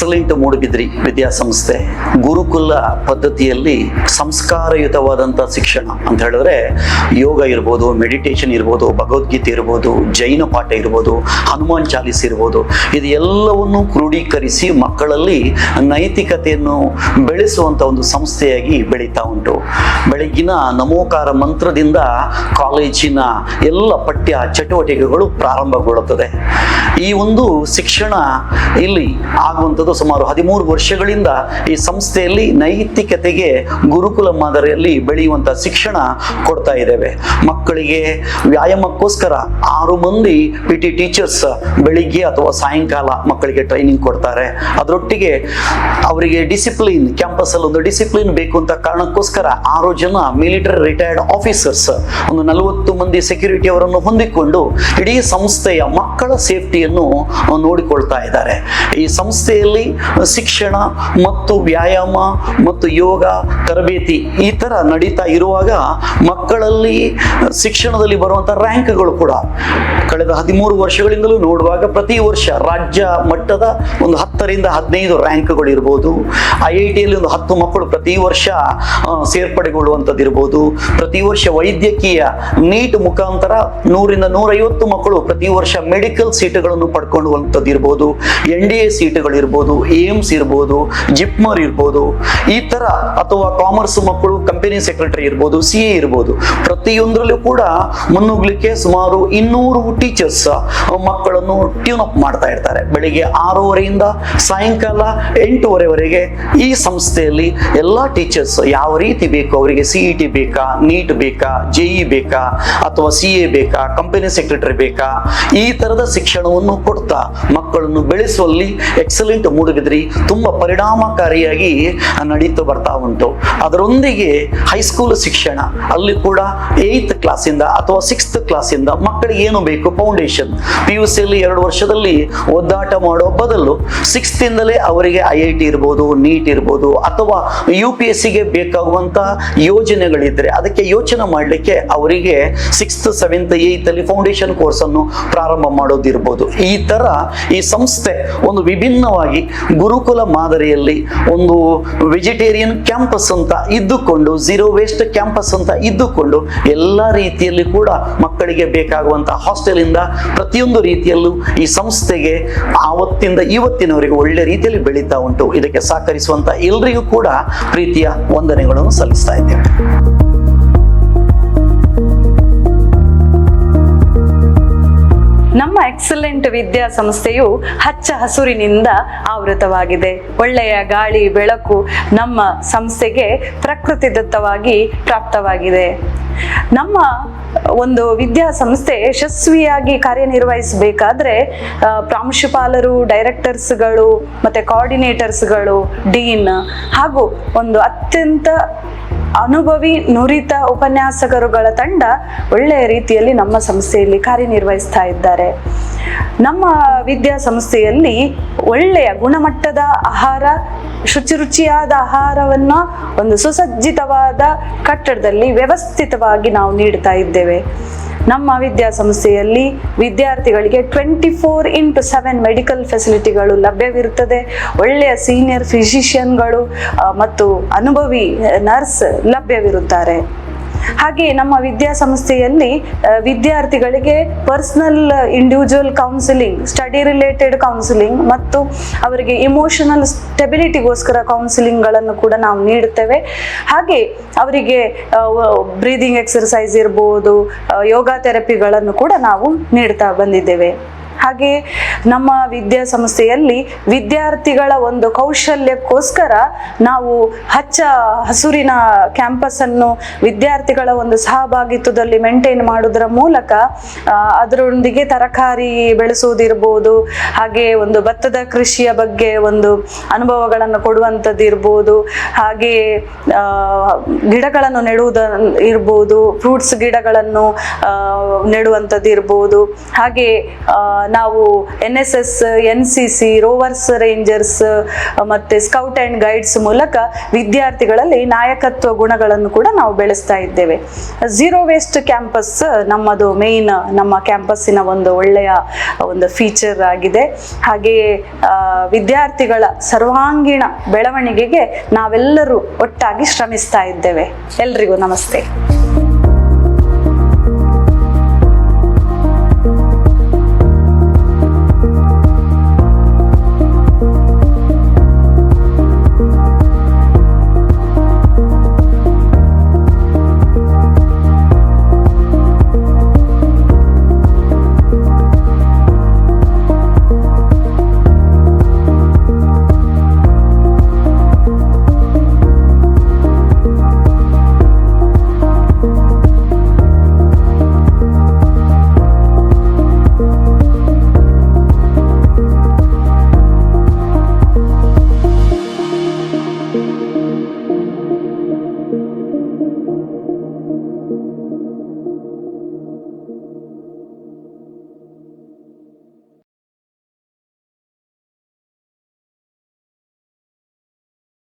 Excellent Moodbidri ವಿದ್ಯಾಸಂಸ್ಥೆ. ಗುರುಕುಲ ಪದ್ಧತಿಯಲ್ಲಿ ಸಂಸ್ಕಾರಯುತವಾದಂಥ ಶಿಕ್ಷಣ ಅಂತ ಹೇಳಿದ್ರೆ ಯೋಗ ಇರ್ಬೋದು ಮೆಡಿಟೇಷನ್ ಇರ್ಬೋದು, ಭಗವದ್ಗೀತೆ ಇರ್ಬೋದು, ಜೈನ ಪಾಠ ಇರ್ಬೋದು, ಹನುಮಾನ್ ಚಾಲಿಸ್ ಇರ್ಬೋದು. ಇದು ಎಲ್ಲವನ್ನು ಕ್ರೋಢೀಕರಿಸಿ ಮಕ್ಕಳಲ್ಲಿ ನೈತಿಕತೆಯನ್ನು ಬೆಳೆಸುವಂಥ ಒಂದು ಸಂಸ್ಥೆಯಾಗಿ ಬೆಳೀತಾ ಉಂಟು. ಬೆಳಗ್ಗಿನ ನಮೋಕಾರ ಮಂತ್ರದಿಂದ ಕಾಲೇಜಿನ ಎಲ್ಲ ಪಠ್ಯ ಚಟುವಟಿಕೆಗಳು ಪ್ರಾರಂಭಗೊಳ್ಳುತ್ತದೆ. ಈ ಒಂದು ಶಿಕ್ಷಣ ಇಲ್ಲಿ ಆಗುವಂಥದ್ದು ಸುಮಾರು ಹದಿಮೂರು ವರ್ಷಗಳಿಂದ ಈ ಸಂಸ್ಥೆಯಲ್ಲಿ ನೈತಿಕತೆಗೆ ಗುರುಕುಲ ಮಾದರಿಯಲ್ಲಿ ಬೆಳೆಯುವಂಥ ಶಿಕ್ಷಣ ಕೊಡ್ತಾ ಇದ್ದೇವೆ. ಮಕ್ಕಳಿಗೆ ವ್ಯಾಯಾಮಕ್ಕೋಸ್ಕರ ಆರು ಮಂದಿ ಪಿ ಟಿ ಟೀಚರ್ಸ್ ಬೆಳಿಗ್ಗೆ ಅಥವಾ ಸಾಯಂಕಾಲ ಮಕ್ಕಳಿಗೆ ಟ್ರೈನಿಂಗ್ ಕೊಡ್ತಾರೆ. ಅದರೊಟ್ಟಿಗೆ ಅವರಿಗೆ ಡಿಸಿಪ್ಲಿನ್ ಕ್ಯಾಂಪಸ್ಸಲ್ಲಿ ಒಂದು ಡಿಸಿಪ್ಲಿನ್ ಬೇಕು ಅಂತ ಕಾರಣಕ್ಕೋಸ್ಕರ ಆರು ಜನ ಮಿಲಿಟರಿ ರಿಟೈರ್ಡ್ ಆಫೀಸರ್ಸ್ ಒಂದು ನಲವತ್ತು ಮಂದಿ ಸೆಕ್ಯೂರಿಟಿ ಅವರನ್ನು ಹೊಂದಿಕೊಂಡು ಇಡೀ ಸಂಸ್ಥೆಯ ಮಕ್ಕಳ ಸೇಫ್ಟಿಯನ್ನು ನೋಡಿಕೊಳ್ತಾ ಇದ್ದಾರೆ. ಈ ಸಂಸ್ಥೆಯಲ್ಲಿ ಶಿಕ್ಷಣ ಮತ್ತು ವ್ಯಾಯಾಮ ಮತ್ತು ಯೋಗ, ತರಬೇತಿ ಈ ತರ ನಡೀತಾ ಇರುವಾಗ ಮಕ್ಕಳಲ್ಲಿ ಶಿಕ್ಷಣದಲ್ಲಿ ಬರುವಂತಹ ರ್ಯಾಂಕ್ಗಳು ಕೂಡ ಕಳೆದ ಹದಿಮೂರು ವರ್ಷಗಳಿಂದಲೂ ನೋಡುವಾಗ ಪ್ರತಿ ವರ್ಷ ರಾಜ್ಯ ಮಟ್ಟದ ಒಂದು ಹತ್ತರಿಂದ ಹದಿನೈದು ರ್ಯಾಂಕ್ಗಳು ಇರ್ಬೋದು. ಐ ಐ ಟಿಯಲ್ಲಿ ಒಂದು ಹತ್ತು ಮಕ್ಕಳು ಪ್ರತಿ ವರ್ಷ ಸೇರ್ಪಡೆಗೊಳ್ಳುವಂಥದ್ದು ಇರ್ಬೋದು. ಪ್ರತಿ ವರ್ಷ ವೈದ್ಯಕೀಯ ನೀಟ್ ಮುಖಾಂತರ ನೂರಿಂದ ನೂರೈವತ್ತು ಮಕ್ಕಳು ಪ್ರತಿ ವರ್ಷ ಮೆಡಿಕಲ್ ಸೀಟುಗಳನ್ನು ಪಡ್ಕೊಳ್ಳುವಂಥದ್ದು ಇರ್ಬೋದು ಎನ್ ಡಿ ಎ ಸೀಟುಗಳಿರ್ಬೋದು, ಏಮ್ಸ್ ಇರ್ಬೋದು, ಜಿಪ್ಮರ್ ಇರ್ಬೋದು, ಈ ಥರ ಅಥವಾ ಕಾಮರ್ಸ್ ಮಕ್ಕಳು, ಕಂಪನಿ ಸೆಕ್ರೆಟರಿ ಇರ್ಬೋದು, ಸಿ ಎ ಇರ್ಬೋದು, ಪ್ರತಿಯೊಂದರಲ್ಲೂ ಕೂಡ ಮುನ್ನುಗ್ಲಿಕ್ಕೆ ಸುಮಾರು ಇನ್ನೂರು ಟೀಚರ್ಸ್ ಮಕ್ಕಳನ್ನು ಟ್ಯೂನ್ ಅಪ್ ಮಾಡ್ತಾ ಇರ್ತಾರೆ. ಬೆಳಿಗ್ಗೆ ಆರೂವರೆಯಿಂದ ಸಾಯಂಕಾಲ ಎಂಟೂವರೆವರೆಗೆ ಈ ಸಂಸ್ಥೆಯಲ್ಲಿ ಎಲ್ಲ ಟೀಚರ್ಸ್ ಯಾವ ರೀತಿ ಬೇಕು, ಅವರಿಗೆ ಸಿ ಇ ಟಿ ಬೇಕಾ, ನೀಟ್ ಬೇಕಾ ಜೆಇ ಬೇಕಾ ಅಥವಾ ಸಿ ಎ ಬೇಕಾ, ಕಂಪನಿ ಸೆಕ್ರೆಟರಿ ಬೇಕಾ, ಈ ತರದ ಶಿಕ್ಷಣವನ್ನು ಕೊಡ್ತಾ ಮಕ್ಕಳನ್ನು ಬೆಳೆಸುವಲ್ಲಿ ಎಕ್ಸಲೆಂಟ್ ಮೂಡುಗಿದ್ರಿ, ತುಂಬ ಪರಿಣಾಮಕಾರಿಯಾಗಿ ನಡೀತಾ ಬರ್ತಾ ಉಂಟು. ಅದರೊಂದಿಗೆ ಹೈಸ್ಕೂಲ್ ಶಿಕ್ಷಣ, ಅಲ್ಲಿ ಕೂಡ ಏಯ್ತ್ ಕ್ಲಾಸಿಂದ ಅಥವಾ ಸಿಕ್ಸ್ತ್ ಕ್ಲಾಸಿಂದ ಮಕ್ಕಳಿಗೆ ಏನು ಬೇಕು? ಫೌಂಡೇಶನ್ ಪಿ ಯು ಸಿಯಲ್ಲಿ ಎರಡು ವರ್ಷದಲ್ಲಿ ಒದ್ದಾಟ ಮಾಡೋ ಬದಲು ಸಿಕ್ಸ್ತಿಂದಲೇ ಅವರಿಗೆ ಐ ಐ ಟಿ ಇರ್ಬೋದು, ನೀಟ್ ಇರ್ಬೋದು, ಅಥವಾ ಯು ಪಿ ಎಸ್ ಸಿಗೆ ಬೇಕಾಗುವಂಥ ಯೋಜನೆಗಳಿದ್ರೆ ಅದಕ್ಕೆ ಯೋಚನೆ ಮಾಡಲಿಕ್ಕೆ ಅವರಿಗೆ ಸಿಕ್ಸ್ತ್ ಸೆವೆಂತ್ ಅಲ್ಲಿ ಫೌಂಡೇಶನ್ ಕೋರ್ಸನ್ನು ಪ್ರಾರಂಭ ಮಾಡೋದಿರ್ಬೋದು. ಈ ತರ ಈ ಸಂಸ್ಥೆ ಒಂದು ವಿಭಿನ್ನವಾಗಿ ಗುರುಕುಲ ಮಾದರಿಯಲ್ಲಿ ಒಂದು ವೆಜಿಟೇರಿಯನ್ ಕ್ಯಾಂಪಸ್ ಅಂತ ಇದ್ದುಕೊಂಡು, ಝೀರೋ ವೇಸ್ಟ್ ಕ್ಯಾಂಪಸ್ ಅಂತ ಇದ್ದುಕೊಂಡು ಎಲ್ಲ ರೀತಿಯಲ್ಲಿ ಕೂಡ ಮಕ್ಕಳಿಗೆ ಬೇಕಾಗುವಂಥ ಹಾಸ್ಟೆಲಿಂದ ಪ್ರತಿಯೊಂದು ರೀತಿಯಲ್ಲೂ ಈ ಸಂಸ್ಥೆಗೆ ಆವತ್ತಿಂದ ಇವತ್ತಿನವರೆಗೆ ಒಳ್ಳೆ ರೀತಿಯಲ್ಲಿ ಬೆಳೀತಾ ಉಂಟು. ಇದಕ್ಕೆ ಸಹಕರಿಸುವಂತ ಎಲ್ರಿಗೂ ಕೂಡ ಪ್ರೀತಿಯ ವಂದನೆಗಳನ್ನು ಸಲ್ಲಿಸ್ತಾ ಇದ್ದೇವೆ. ಎಕ್ಸಲೆಂಟ್ ವಿದ್ಯಾಸಂಸ್ಥೆಯು ಹಚ್ಚ ಹಸುರಿನಿಂದ ಆವೃತವಾಗಿದೆ. ಒಳ್ಳೆಯ ಗಾಳಿ, ಬೆಳಕು ನಮ್ಮ ಸಂಸ್ಥೆಗೆ ಪ್ರಕೃತಿದತ್ತವಾಗಿ ಪ್ರಾಪ್ತವಾಗಿದೆ. ನಮ್ಮ ಒಂದು ವಿದ್ಯಾಸಂಸ್ಥೆ ಯಶಸ್ವಿಯಾಗಿ ಕಾರ್ಯನಿರ್ವಹಿಸಬೇಕಾದ್ರೆ ಪ್ರಾಂಶುಪಾಲರು, ಡೈರೆಕ್ಟರ್ಸ್ಗಳು, ಮತ್ತೆ ಕೋಆರ್ಡಿನೇಟರ್ಸ್ಗಳು ಡೀನ್ ಹಾಗೂ ಒಂದು ಅತ್ಯಂತ ಅನುಭವಿ ನುರಿತ ಉಪನ್ಯಾಸಕರುಗಳ ತಂಡ ಒಳ್ಳೆಯ ರೀತಿಯಲ್ಲಿ ನಮ್ಮ ಸಂಸ್ಥೆಯಲ್ಲಿ ಕಾರ್ಯನಿರ್ವಹಿಸ್ತಾ ಇದ್ದಾರೆ. ನಮ್ಮ ವಿದ್ಯಾಸಂಸ್ಥೆಯಲ್ಲಿ ಒಳ್ಳೆಯ ಗುಣಮಟ್ಟದ ಆಹಾರ ಶುಚಿ ರುಚಿಯಾದ ಆಹಾರವನ್ನು ಒಂದು ಸುಸಜ್ಜಿತವಾದ ಕಟ್ಟಡದಲ್ಲಿ ವ್ಯವಸ್ಥಿತವಾಗಿ ನಾವು ನೀಡ್ತಾ ಇದ್ದೇವೆ. ನಮ್ಮ ವಿದ್ಯಾಸಂಸ್ಥೆಯಲ್ಲಿ ವಿದ್ಯಾರ್ಥಿಗಳಿಗೆ twenty four into seven medical ಫೆಸಿಲಿಟಿಗಳು ಲಭ್ಯವಿರುತ್ತದೆ. ಒಳ್ಳೆಯ ಸೀನಿಯರ್ ಫಿಸಿಷಿಯನ್ಗಳು ಮತ್ತು ಅನುಭವಿ ನರ್ಸ್ ಲಭ್ಯವಿರುತ್ತಾರೆ. ಹಾಗೆ ನಮ್ಮ ವಿದ್ಯಾಸಂಸ್ಥೆಯಲ್ಲಿ ವಿದ್ಯಾರ್ಥಿಗಳಿಗೆ personal individual counselling study related counselling ಮತ್ತು ಅವರಿಗೆ ಇಮೋಷನಲ್ ಸ್ಟೆಬಿಲಿಟಿಗೋಸ್ಕರ ಕೌನ್ಸಿಲಿಂಗ್ಗಳನ್ನು ಕೂಡ ನಾವು ನೀಡುತ್ತೇವೆ. ಹಾಗೆ ಅವರಿಗೆ ಬ್ರೀದಿಂಗ್ ಎಕ್ಸರ್ಸೈಸ್ ಇರ್ಬೋದು ಯೋಗ ಥೆರಪಿಗಳನ್ನು ಕೂಡ ನಾವು ನೀಡ್ತಾ ಬಂದಿದ್ದೇವೆ. ಹಾಗೆ ನಮ್ಮ ವಿದ್ಯಾಸಂಸ್ಥೆಯಲ್ಲಿ ವಿದ್ಯಾರ್ಥಿಗಳ ಒಂದು ಕೌಶಲ್ಯಕ್ಕೋಸ್ಕರ ನಾವು ಹಚ್ಚ ಹಸುರಿನ ಕ್ಯಾಂಪಸ್ ಅನ್ನು ವಿದ್ಯಾರ್ಥಿಗಳ ಒಂದು ಸಹಭಾಗಿತ್ವದಲ್ಲಿ ಮೇಂಟೈನ್ ಮಾಡುವುದರ ಮೂಲಕ ಅದರೊಂದಿಗೆ ತರಕಾರಿ ಬೆಳೆಸುವುದಿರ್ಬೋದು, ಹಾಗೆ ಒಂದು ಭತ್ತದ ಕೃಷಿಯ ಬಗ್ಗೆ ಒಂದು ಅನುಭವಗಳನ್ನು ಕೊಡುವಂಥದ್ದು ಇರ್ಬೋದು ಹಾಗೆ ಗಿಡಗಳನ್ನು ನೆಡುವುದ, ಇರ್ಬೋದು ಫ್ರೂಟ್ಸ್ ಗಿಡಗಳನ್ನು ನೆಡುವಂಥದ್ದು ಇರ್ಬೋದು ಹಾಗೆ ನಾವು N S S N C C rovers rangers ಮತ್ತೆ ಸ್ಕೌಟ್ ಅಂಡ್ ಗೈಡ್ಸ್ ಮೂಲಕ ವಿದ್ಯಾರ್ಥಿಗಳಲ್ಲಿ ನಾಯಕತ್ವ ಗುಣಗಳನ್ನು ಕೂಡ ನಾವು ಬೆಳೆಸ್ತಾ ಇದ್ದೇವೆ. ಝೀರೋ ವೇಸ್ಟ್ ಕ್ಯಾಂಪಸ್ ನಮ್ಮದು ಮೇನ್ ನಮ್ಮ ಕ್ಯಾಂಪಸ್ಸಿನ ಒಂದು ಒಳ್ಳೆಯ, ಒಂದು ಫೀಚರ್ ಆಗಿದೆ. ಹಾಗೆಯೇ ವಿದ್ಯಾರ್ಥಿಗಳ ಸರ್ವಾಂಗೀಣ ಬೆಳವಣಿಗೆಗೆ ನಾವೆಲ್ಲರೂ ಒಟ್ಟಾಗಿ ಶ್ರಮಿಸ್ತಾ ಇದ್ದೇವೆ. ಎಲ್ರಿಗೂ ನಮಸ್ತೆ.